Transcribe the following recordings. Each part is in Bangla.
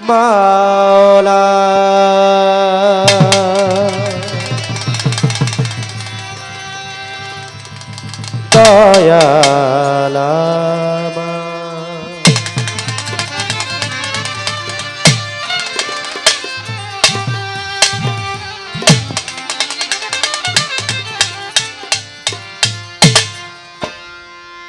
মাওলা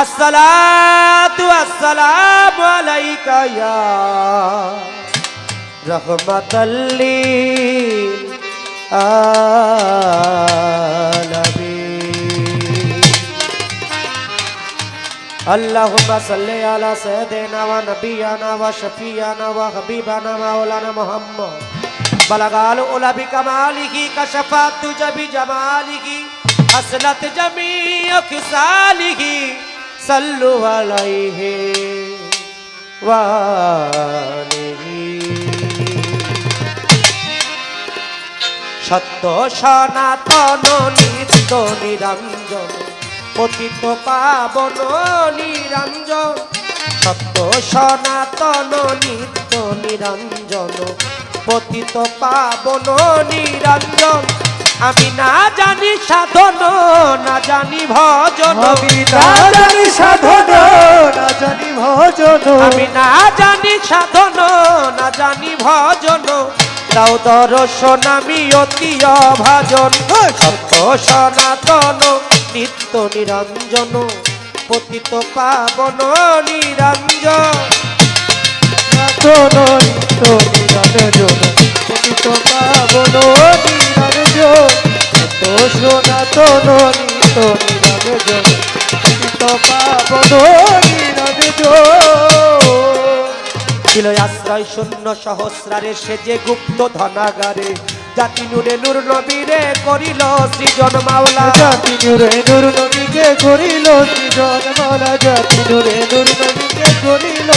আসসালাতু আসসালামু আলাইকা ইয়া রহমাতাল লিল আলামিন আল্লাহুম্মা সাল্লি আলা সাইয়্যিদিনা ওয়া নাবিয়ানা ওয়া শাফিয়ানা ওয়া হাবিবানা মাওলানা মুহাম্মদ। বালাগাল উলা বিকামালিহি কাশাফাতু জাবি জামালিহি, আসলাত জামি অখসালিহি সল্লু আলাইহি ওয়ালিহি সত্য সনাতন নিত্য নিরঞ্জন পতিত পাবন নিরঞ্জন সত্য সনাতন নিত্য নিরঞ্জন পতিত পাবন নিরঞ্জন আমি না জানি সাধন না জানি ভজন আমি না জানি সাধন না জানি ভজন। আমি না জানি সাধন না জানি ভজন। দাও দর্শন আমি অতি অভাজন। সত্য সনাতন নিত্য নিরঞ্জন পতিত পাবন নিরঞ্জন। নিত্য নিরঞ্জন পতিত পাবন নিরঞ্জন। পাবন নিরঞ্জন ছিল আশ্রয় শূন্য সহস্রারে সে যে গুপ্ত ধনাগারে জাতি নুরে নূর নবীরে করিল সৃজন মাওলা। জাতি নুরে নুর নবীকে করিল সৃজন মালা জাতি নুরে নুর নবীকে করিল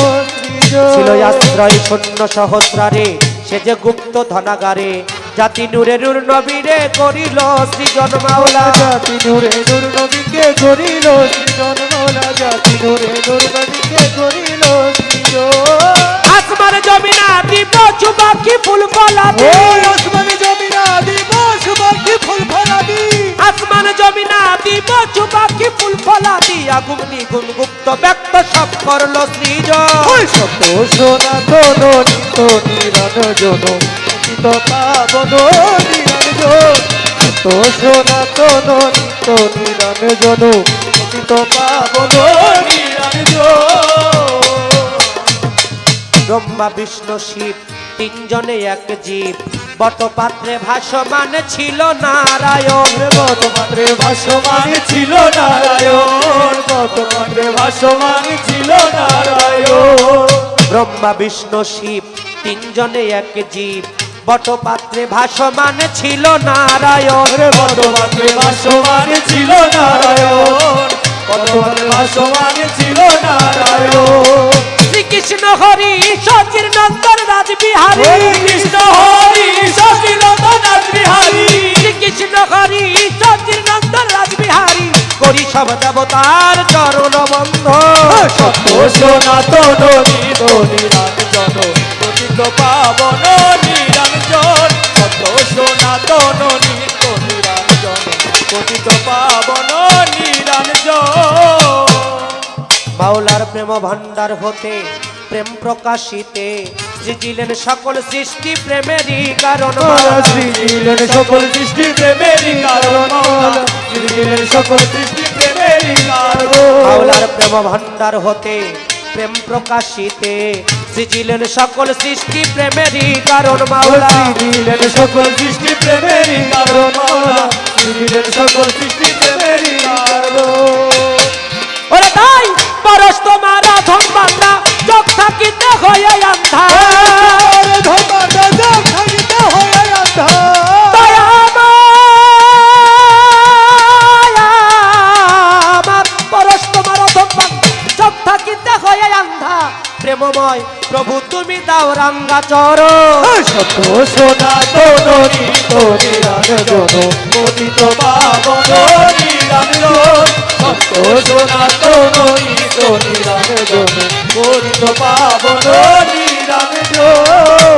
ছিল আশ্রয় শূন্য সহস্রারে সে যে গুপ্ত ধনাগারে জাতি নূরে নূর নবীরে করিল সৃজন মাওলা। জাতি নূরে নূর নবীকে করিল সৃজন মাওলা। জাতি নূরে নূর নবীকে করিল সৃজন। আসমার জমিনা দিব চুবাকি ফুল ফলাদি করল সৃজন সত্য সনাতন নিত নিরঞ্জন অতীত পাবন নিরঞ্জন সত্য সনাতন নিত নিরঞ্জন অতীত পাবন ব্রহ্মা বিষ্ণু শিব তিনজনে এক জীব। বটপাত্রে ভাসমান ছিল নারায়ণ। বর্তমানে ভাসমান ছিল নারায়ণ। বর্তমানে ভাসমান ছিল ব্রহ্মা বিষ্ণু শিব তিনজনে এক জীব। বটপাত্রে ভাসমান ছিল নারায়ণ। বর্তমানে ভাসমান ছিল নারায়ণ। ভাসমান ছিল নারায়ণ। শ্রীকৃষ্ণ হরি সচির নন্দন রাজবিহারী। হরে কৃষ্ণ হরি সচিরতনাথ বিহারী শ্রীকৃষ্ণ হরি সচির নন্দন রাজবিহারী। করি সব সত্য সনাতন নিদ নিরঞ্জন পতিত পাবন নিরঞ্জন সত্য সনাতন নিত নিরঞ্জন পতিত পাবন নিরঞ্জন মাওলার প্রেম ভান্ডার হতে প্রেম প্রকাশিতে সৃজিলেন সকল সৃষ্টি প্রেমেরই কারণ শ্রীলেন সকল সৃষ্টি প্রেমেরই কারণ মালা। সকল সৃষ্টি প্রেমেরই কারণ। প্রেম ভান্ডার হতে প্রেম প্রকাশিতে। সৃজিলেন সকল সৃষ্টি প্রেমেরই কারণ মাওলা। সিজিলেন সকল সৃষ্টি প্রেমেরই কারণ মাওলা। সিজিলেন সকল সৃষ্টি প্রেমেরই কারণ। ওরে তাই পরশ তোমার ধন বান্দা চোখ থাকিতে হয়ে আন্ধা দাও রাঙ্গা চরণ সত্য সনাতন নিত নিরঞ্জন পতিত পাবন নিরঞ্জন সত্য সনাতন নিত নিরঞ্জন পতিত পাবন নিরঞ্জন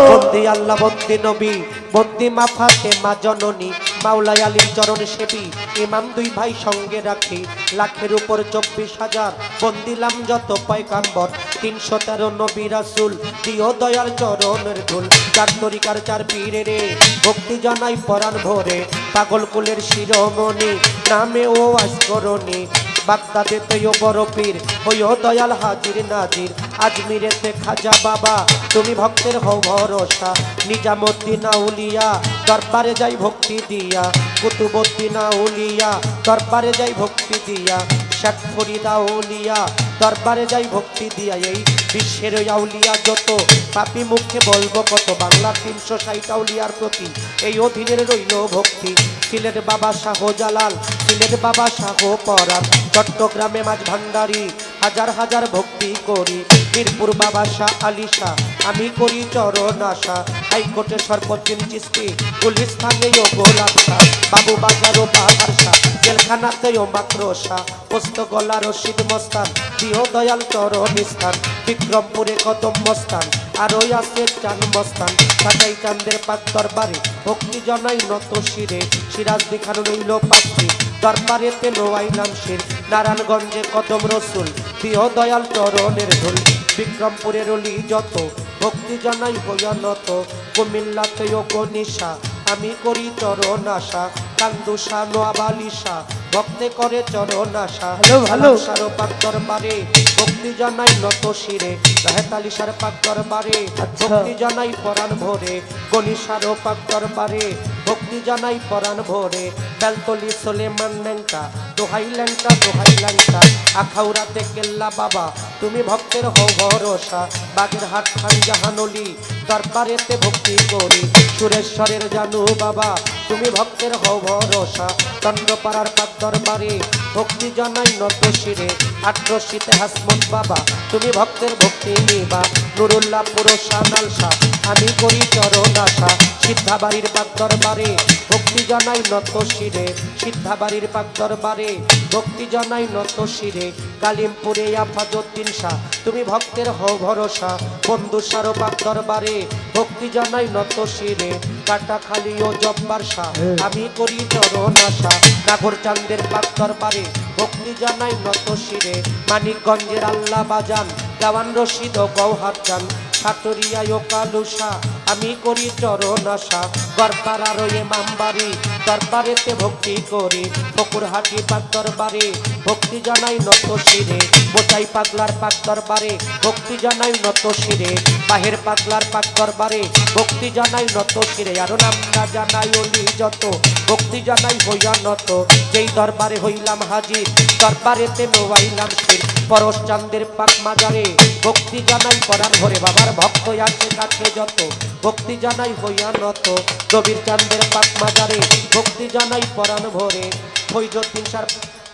বন্দি আল্লাহ বন্দি নবী বন্দি মা ফাতে মা জননী মাওলাই আলীর চরণ সেবী ইমাম দুই ভাই সঙ্গে রাখি লাখের উপর চব্বিশ হাজার বন্দিলাম যত পয়কাম্বর তিনশো তেরো নবী রাসুল, দিও দয়াল চরণের ধুল। চার তরিকার চার পীরে রে, ভক্তি জানাই পরাণ ভরে। পাগল কুলের শিরোমণি, নামে ও আসকরণী। বাগদাদেতেও বড় পীর, হইও দয়াল হাজির নাজির। আজমিরেতে খাজা বাবা, তুমি ভক্তের হও ভরসা। নিজামুদ্দিন আউলিয়া, দরবারে যাই ভক্তি দিয়া। কুতুবুদ্দিন আউলিয়া, দরবারে যাই ভক্তি দিয়া। শেখ ফরিদা আউলিয়া দরবারে যাই ভক্তি দিয়া এই বিশ্বের আউলিয়া যত। পাপি মুখে বলব কত, বাংলা তিনশো ষাট আউলিয়ার প্রতি। এই অধীনের রইল ভক্তি। সিলেট বাবা শাহ জালাল সিলেট বাবা শাহ পরাণ। চট্টগ্রামে মাঝ ভান্ডারি, হাজার হাজার ভক্তি করি। মিরপুর বাবা শাহ আলী শাহ, আমি করি চরণ আশা। হাইকোর্টে সর্বদিন চিস্তি পুলিশ শাহ। বাবু বাজারও পাহাড় শাহ, জেলখানাতেও মাকড়সা পোস্ত গলা রশিদ মস্তান দিও দয়াল চরণ স্থান, বিক্রমপুরে কদম মস্তান আর ওই আছে চান মস্তান সাজাই চান্দের পাক দরবারে, ভক্তি জনাই নত শিরে, সিরাজ দেখানো রইল পাখি দরবারেতে নোয়াইলাম শির, নারায়ণগঞ্জে কদম রসুল দিও দয়াল চরণের ধুল বিক্রমপুরের অলি যত, ভক্তি জানাই হইয়া নত, কুমিল্লাতেও গনিশা আমি করি চরণ আশা কান্দুষা নোয়াবালিশা ভক্তে করে চরণ আশা ভালো। সারো পাক দরবারে ভক্তি জানাই নত শিরে রাহেতালিশার পাক দরবারে আচ্ছা। ভক্তি জানাই পরাণ ভোরে গনিশারো পাক দরবারে ভক্তি জানাই পরাণ ভোরে বেলতলি সোলেমান ল্যাংটা দোহাই ল্যাংটা দোহাই ল্যাংটা আখাউরাতে কেল্লা বাবা তুমি ভক্তের হও ভরসা বাগের হাট খান জাহানলি দরবারেতে ভক্তি করি। সুরেশ্বরের জানু বাবা, তুমি ভক্তের হও ভরসা। চন্দ্রপাড়ার পাক দরবারে ভক্তি জানাই নত শিরে। আট্রশিতে হাসমত বাবা, তুমি ভক্তের ভক্তি নিবা। নুরুল্লাহ পুরোষা নালসা, আমি করি চরণ আশা। সিদ্ধাবাড়ির পাক দরবারে ভক্তি জানাই নত শিরে। সিদ্ধাবাড়ির পাক দরবারে ভক্তি জানাই নত শিরে। কালিমপুরে আফাজুদ্দিন শাহ, তুমি ভক্তের হও ভরসা। বন্ধু সারো পাক দরবারে ভক্তি জানাই নত শিরে। কাটাখালি ও জব্বার শাহ, আমি করি চরণ আশা। নাগর চান্দের পাক দরবারে ভক্তি জানাই নত শিরে। মানিকগঞ্জের আল্লাহ বাজান দেওয়ান রশিদ ও গৌহার চান। সাটরিয়ায় কালুসা আমি করি চরণ আশা। গরপাড়ার মামবাড়ি দরবারেতে ভক্তি করি ফকুরহাটি পাক দরবারে, ভক্তি জানাই নত শিরে। বোচাই পাগলার পাক দরবারে, ভক্তি জানাই নত শিরে। বাহের পাগলার পাক দরবারে, ভক্তি জানাই নত শিরে। আরও নাম না জানাই অলি যত, ভক্তি জানাই হইয়া নত। যেই দরবারে হইলাম হাজির, দরবারেতে নোয়াইলাম শির। পরশ চান্দের পাক মাজারে, ভক্তি জানাই পরাণ ভরে বাবার ভক্ত আছে কাছে যত, ভক্তি জানাই হইয়া নত। কবির চান্দের পাক মাজারে ভক্তি জানাই পরাণ ভরে। ফৈজদ্দিন সার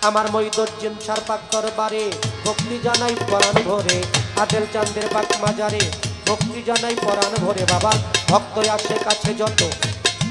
আমার মৈদুজ্জিন সার পাক দরবারে, ভক্তি জানাই পরাণ ভরে। আদেল চান্দের পাক মাজারে ভক্তি জানাই পরাণ ভরে। বাবা, ভক্ত আসে কাছে যত,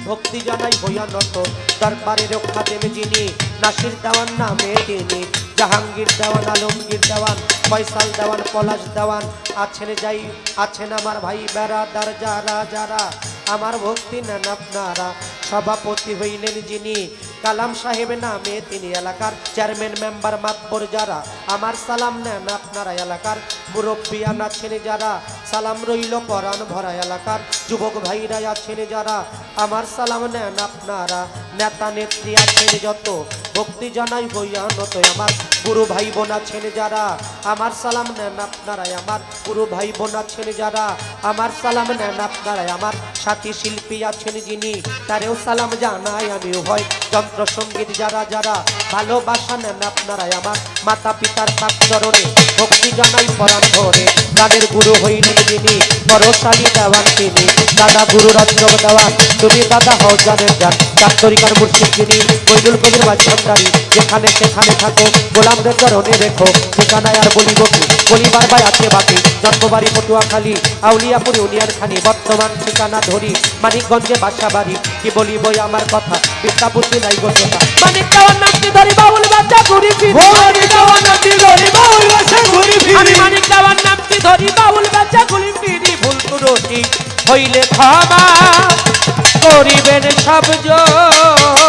ভক্তি জানাই হইয়া নত। দরবারে রক্ষা দেবে যিনি, নাসির দেওয়ান নামে তিনি। জাহাঙ্গীর দেওয়ান, আলমগীর দেওয়ান, ফয়সাল দেওয়ান, পলাশ দেওয়ান, আছেন যাই, আছেন আমার ভাই বেড়াদার যারা যারা। আমার ভক্তি নেন আপনারা। সভাপতি হইলেন যিনি, কালাম সাহেব নামে তিনি এলাকার চেয়ারম্যান, মেম্বার মাতবর যারা। আমার সালাম নেন আপনারা এলাকার মুরব্বিয়ান আছেন যারা। সালাম রইল পরাণ ভরা এলাকার যুবক ভাইরা আছেন যারা। আমার সালাম নেন আপনারা। নেতা নেত্রী আছেন যত, ভক্তি জানাই হইয়া নত আমার। পুরো ভাই বোন আছেন যারা, আমার সালাম নেন আপনারা আমার। পুরো ভাই বোন আছেন যারা, আমার সালাম নেন আপনারা আমার। সাথী শিল্পী আছেন যিনি, তারেও সালাম জানাই আমি হয়। যন্ত্র সংগীত যারা যারা ভালোবাসা নেন আপনারা আমার। মাতা পিতার চরণে ভক্তি জানাই পরাণ ভরে গানের গুরু হইলেন যিনি বড়শালী দেওয়ান তিনি। দাদা গুরু রঞ্জক দেওয়ান, তুমি দাদা হও জানের যান চার তরিকার মুর্শিদ যিনি মইনুল কবির বাজভান্ডারি যেখানে সেখানে থাকো, গোলামদের চরণে রেখো। ঠিকানায় আর বলিব কি? বলিবার বাই আছে বাকি জন্মবাড়ি পটুয়াখালী, আউলিয়াপুর ইউনিয়ন খানি। বর্তমান ঠিকানা ধরি, মানিকগঞ্জে বাসা বাড়ি কি বলিব আমার কথা? বিদ্যা বুদ্ধি নাই গো শেখা মানিক নামটি ধরি বাউল বাচ্চা ঘুরি ফিরি। ভোরি দেওয়া নাতি ধরি বাউল বাসা ঘুরি আমি ফিরি মানিক দেওয়ার নামটি ধরি? বাউল বাচ্চা ঘুরি ফিরি। ভুল ত্রুটি হইলে ক্ষমা করিবেন সব জন